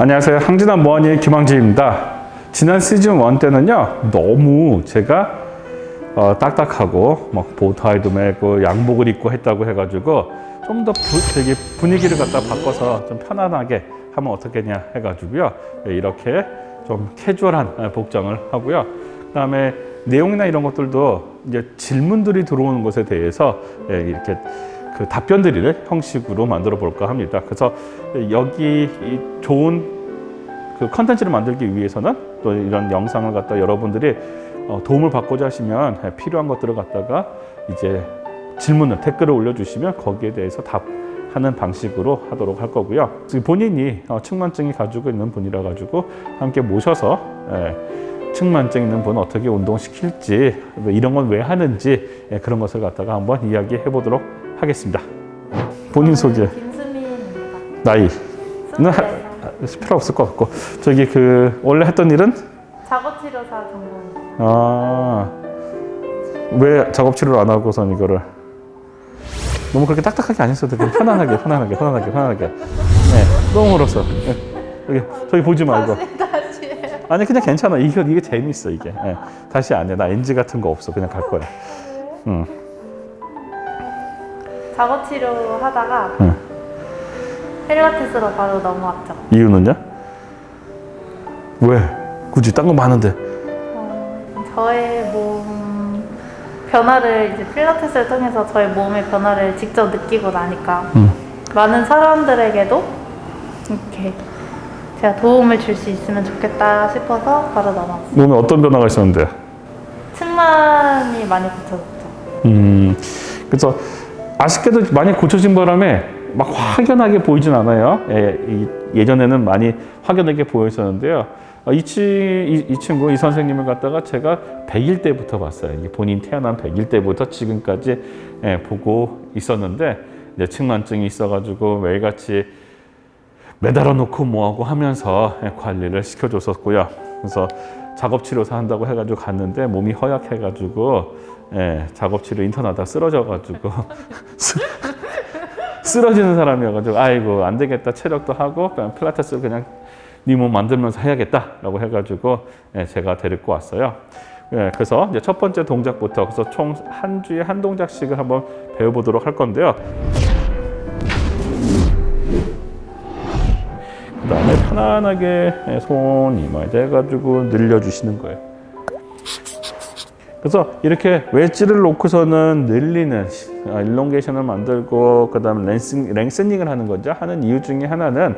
안녕하세요. 항진한 모하니의 김항진입니다. 지난 시즌 1 때는요, 너무 제가 어, 딱딱하고 막 보타이도 메고 양복을 입고 했다고 해가지고 좀 더 되게 분위기를 갖다 바꿔서 좀 편안하게 하면 어떻겠냐 해가지고요. 예, 이렇게 좀 캐주얼한 예, 복장을 하고요. 그다음에 내용이나 이런 것들도 이제 질문들이 들어오는 것에 대해서 예, 이렇게 그 답변 드리는 형식으로 만들어 볼까 합니다. 그래서 여기 이 좋은 그 컨텐츠를 만들기 위해서는 또 이런 영상을 갖다 여러분들이 어, 도움을 받고자 하시면 필요한 것들을 갖다가 이제 질문을 댓글을 올려주시면 거기에 대해서 답하는 방식으로 하도록 할 거고요. 지금 본인이 어, 측만증이 가지고 있는 분이라 가지고 함께 모셔서 예, 측만증 있는 분 어떻게 운동시킬지 뭐 이런 건 왜 하는지 예, 그런 것을 갖다가 한번 이야기해 보도록 하겠습니다. 본인 소개, 김수민입니다. 나이. 는 24살. 필요 없을 것 같고 저기 그 원래 했던 일은 작업 치료사 전공입니다. 아왜 작업 치료를 안 하고선 이거를 너무 그렇게 딱딱하게 안 했어도 그냥 편안하게 편안하게 편안하게 편안하게 네 너무 멀었어 네. 여기 저기 보지 말고 다시 다시 해요. 아니 그냥 괜찮아 이게 이게 재밌어 이게 네. 다시 안해나 NG 같은 거 없어 그냥 갈 거야 응. 작업 치료 하다가 응. 필라테스로 바로 넘어왔죠. 이유는요? 왜 굳이 딴 거 많은데 어, 저의 몸 변화를 이제 필라테스를 통해서 저의 몸의 변화를 직접 느끼고 나니까 음. 많은 사람들에게도 이렇게 제가 도움을 줄 수 있으면 좋겠다 싶어서 바로 넘어왔어요. 몸에 어떤 변화가 있었는데 층만이 많이 붙어졌죠. 음, 그래서 아쉽게도 많이 고쳐진 바람에 막 확연하게 보이진 않아요. 예, 이, 예전에는 많이 확연하게 보였었는데요. 어, 이, 치, 이, 이 친구, 이 선생님을 갖다가 제가 100일 때부터 봤어요. 본인 태어난 100일 때부터 지금까지 예, 보고 있었는데, 이제 측만증이 있어가지고 매일같이 매달아 놓고 뭐하고 하면서 예, 관리를 시켜줬었고요. 그래서 작업 치료사 한다고 해가지고 갔는데 몸이 허약해가지고 예, 작업 치료 인턴하다 쓰러져가지고 쓰- 쓰러지는 사람이어가지고 아이고 안 되겠다 체력도 하고 그냥 필라테스 그냥 네 몸 만들면서 해야겠다라고 해가지고 예, 제가 데리고 왔어요. 예, 그래서 이제 첫 번째 동작부터 그래서 총 한 주에 한 동작씩을 한번 배워보도록 할 건데요. 그 다음에 편안하게 손 이마에 해가지고 늘려주시는 거예요. 그래서 이렇게 웨지를 놓고서는 늘리는 아, 일롱게이션을 만들고 그다음에 랭스, 랭스닝을 하는 거죠. 하는 이유 중에 하나는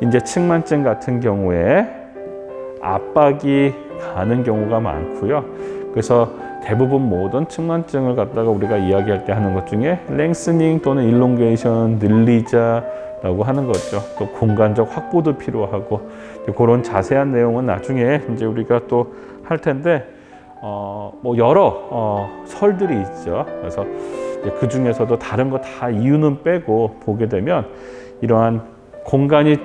이제 측만증 같은 경우에 압박이 가는 경우가 많고요. 그래서 대부분 모든 측만증을 갖다가 우리가 이야기할 때 하는 것 중에 랭스닝 또는 일롱게이션 늘리자라고 하는 거죠. 또 공간적 확보도 필요하고 그런 자세한 내용은 나중에 이제 우리가 또 할 텐데 어, 뭐 여러 어, 설들이 있죠. 그래서 그 중에서도 다른 거 다 이유는 빼고 보게 되면 이러한 공간이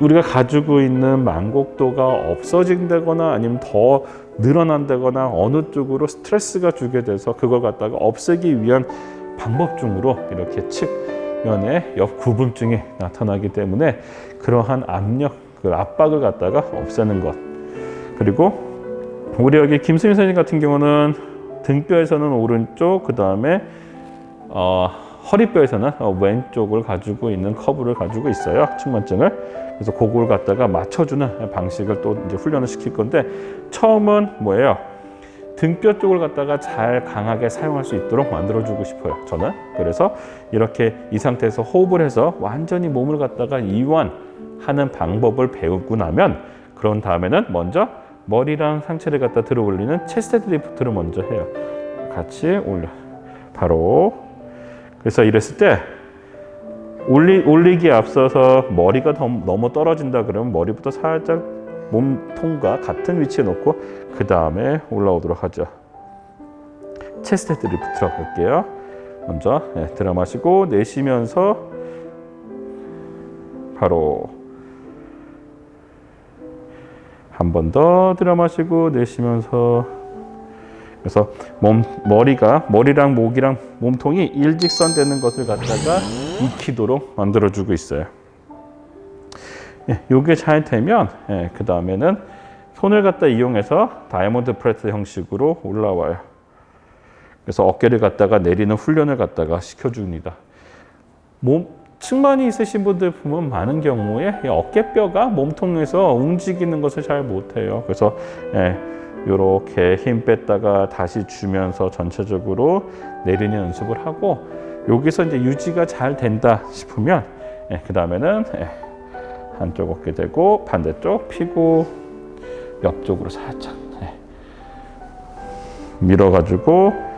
우리가 가지고 있는 만곡도가 없어진다거나 아니면 더 늘어난다거나 어느 쪽으로 스트레스가 주게 돼서 그걸 갖다가 없애기 위한 방법 중으로 이렇게 측면에 옆 구분증이 나타나기 때문에 그러한 압력, 그 압박을 갖다가 없애는 것. 그리고 우리 여기 김수민 선생님 같은 경우는 등뼈에서는 오른쪽, 그 다음에 어, 허리뼈에서는 어, 왼쪽을 가지고 있는 커브를 가지고 있어요. 측만증을. 그래서 그걸 갖다가 맞춰주는 방식을 또 이제 훈련을 시킬 건데 처음은 뭐예요? 등뼈 쪽을 갖다가 잘 강하게 사용할 수 있도록 만들어주고 싶어요. 저는. 그래서 이렇게 이 상태에서 호흡을 해서 완전히 몸을 갖다가 이완하는 방법을 배우고 나면 그런 다음에는 먼저 머리랑 상체를 갖다 들어 올리는 체스트 드리프트를 먼저 해요. 같이 올려. 바로. 그래서 이랬을 때 올리, 올리기에 앞서서 머리가 더, 너무 떨어진다 그러면 머리부터 살짝 몸통과 같은 위치에 놓고 그 다음에 올라오도록 하죠. 체스트 드리프트로 갈게요. 먼저 네, 들어 마시고 내쉬면서 바로 한 번 더 들어 마시고 내쉬면서 그래서 몸 머리가 머리랑 목이랑 몸통이 일직선 되는 것을 갖다가 익히도록 만들어 주고 있어요. 예, 요게 잘 되면 예, 그 다음에는 손을 갖다 이용해서 다이아몬드 프레스 형식으로 올라와요. 그래서 어깨를 갖다가 내리는 훈련을 갖다가 시켜줍니다. 몸 측만이 있으신 분들 보면 많은 경우에 이 어깨뼈가 몸통에서 움직이는 것을 잘 못해요. 그래서 예, 이렇게 힘 뺐다가 다시 주면서 전체적으로 내리는 연습을 하고 여기서 이제 유지가 잘 된다 싶으면 예, 그 다음에는 예, 한쪽 어깨 대고 반대쪽 피고 옆쪽으로 살짝 예, 밀어가지고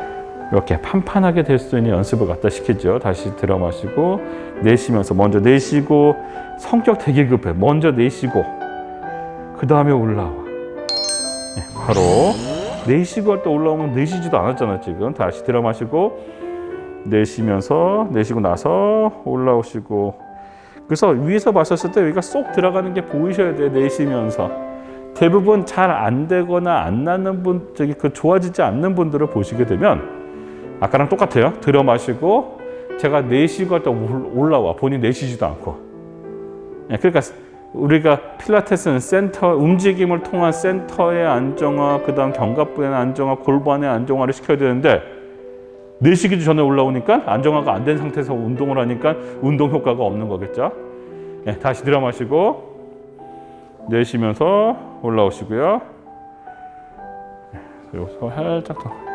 이렇게 판판하게 될 수 있는 연습을 갖다 시키죠. 다시 들어 마시고 내쉬면서 먼저 내쉬고 성격 되게 급해. 먼저 내쉬고 그 다음에 올라와. 네, 바로 내쉬고 할 때 올라오면 내쉬지도 않았잖아 지금. 다시 들어 마시고 내쉬면서 내쉬고 나서 올라오시고 그래서 위에서 봤었을 때 여기가 쏙 들어가는 게 보이셔야 돼요. 내쉬면서. 대부분 잘 안 되거나 안 나는 분, 저기 그 좋아지지 않는 분들을 보시게 되면 아까랑 똑같아요. 들어 마시고 제가 내쉬고 할때 올라와 본인 내쉬지도 않고. 예, 그러니까 우리가 필라테스는 센터 움직임을 통한 센터의 안정화, 그다음 견갑부의 안정화, 골반의 안정화를 시켜야 되는데 내쉬기도 전에 올라오니까 안정화가 안 된 상태에서 운동을 하니까 운동 효과가 없는 거겠죠. 예, 다시 들어 마시고 내쉬면서 올라오시고요. 예, 여기서 살짝 더.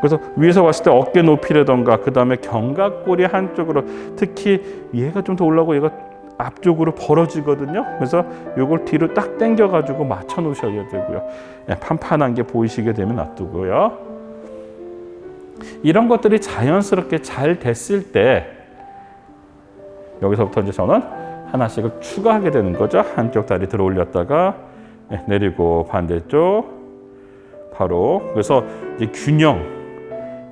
그래서 위에서 봤을 때 어깨 높이라던가 그 다음에 견갑골이 한쪽으로 특히 얘가 좀 더 올라오고 얘가 앞쪽으로 벌어지거든요. 그래서 이걸 뒤로 딱 당겨 가지고 맞춰 놓으셔야 되고요. 예, 판판한 게 보이시게 되면 놔두고요. 이런 것들이 자연스럽게 잘 됐을 때 여기서부터 이제 저는 하나씩을 추가하게 되는 거죠. 한쪽 다리 들어 올렸다가 예, 내리고 반대쪽 바로 그래서 이제 균형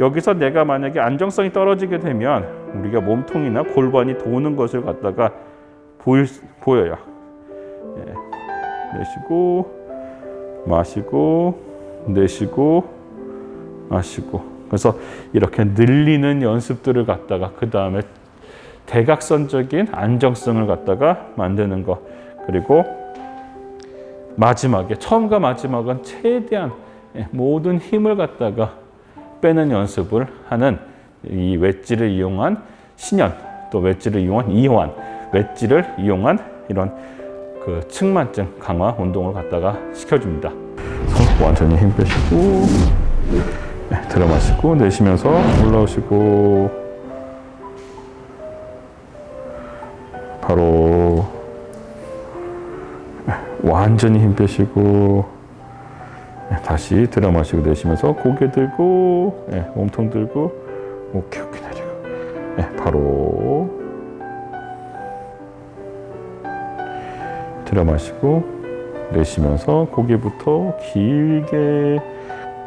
여기서 내가 만약에 안정성이 떨어지게 되면 우리가 몸통이나 골반이 도는 것을 갖다가 보일, 보여요. 예. 내쉬고 마시고 내쉬고 마시고 그래서 이렇게 늘리는 연습들을 갖다가 그 다음에 대각선적인 안정성을 갖다가 만드는 거 그리고 마지막에 처음과 마지막은 최대한 예, 모든 힘을 갖다가 빼는 연습을 하는 이 웨지를 이용한 신연 또 웨지를 이용한 이완 웨지를 이용한 이런 그 측만증 강화 운동을 갖다가 시켜줍니다. 손 완전히 힘 빼시고 네, 들어 마시고 내쉬면서 올라오시고 바로 네, 완전히 힘 빼시고 네, 다시 들어 마시고 내쉬면서 고개 들고 네, 몸통 들고 오케이 오케이 내리고. 네, 바로. 들어 마시고 내쉬면서 고개부터 길게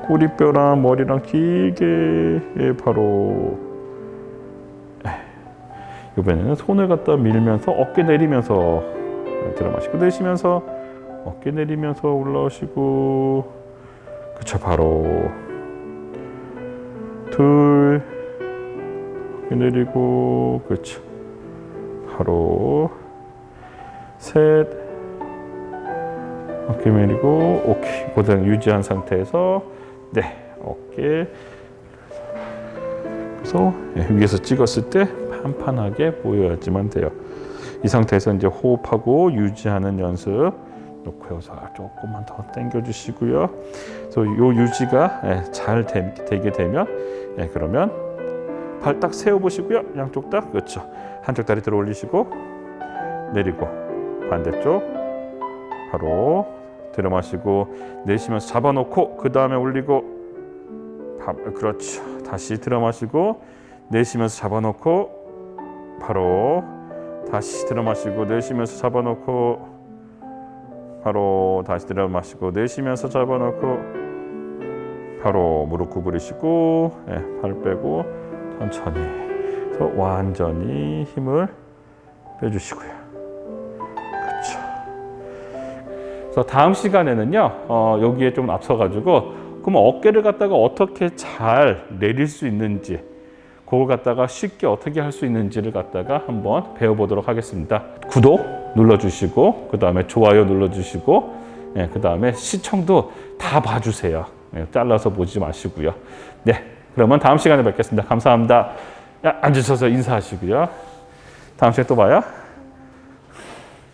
꼬리뼈랑 머리랑 길게 예, 바로. 예. 이번에는 손을 갖다 밀면서 어깨 내리면서 예, 들어 마시고 내쉬면서 어깨 내리면서 올라오시고 그쵸 바로. 둘 내리고 그쵸 바로. 셋 어깨 내리고 오케이. 고정 유지한 상태에서 네 어깨. 그래서 예, 위에서 찍었을 때 판판하게 보여야지만 돼요. 이 상태에서 이제 호흡하고 유지하는 연습 놓고 여기서 조금만 더 당겨 주시고요. 그래서 요 유지가 예, 잘 되, 게 되면 예, 그러면 발 딱 세워 보시고요. 양쪽 다 그렇죠. 한쪽 다리 들어 올리시고 내리고 반대쪽 바로 들어 마시고 내쉬면서 잡아놓고 그 다음에 올리고 바, 그렇죠. 다시 들어 마시고 내쉬면서 잡아놓고 바로 다시 들어 마시고 내쉬면서 잡아놓고 바로 다시 들어 마시고 내쉬면서 잡아놓고 바로 무릎 구부리시고 예, 발 빼고 천천히 그래서 완전히 힘을 빼주시고요. 그렇죠. 다음 시간에는요, 어, 여기에 좀 앞서가지고, 그럼 어깨를 갖다가 어떻게 잘 내릴 수 있는지, 그걸 갖다가 쉽게 어떻게 할 수 있는지를 갖다가 한번 배워보도록 하겠습니다. 구독 눌러주시고 그 다음에 좋아요 눌러주시고 예, 그 다음에 시청도 다 봐주세요. 예, 잘라서 보지 마시고요. 네, 그러면 다음 시간에 뵙겠습니다. 감사합니다. 야, 앉으셔서 인사하시고요. 다음 시간에 또 봐요.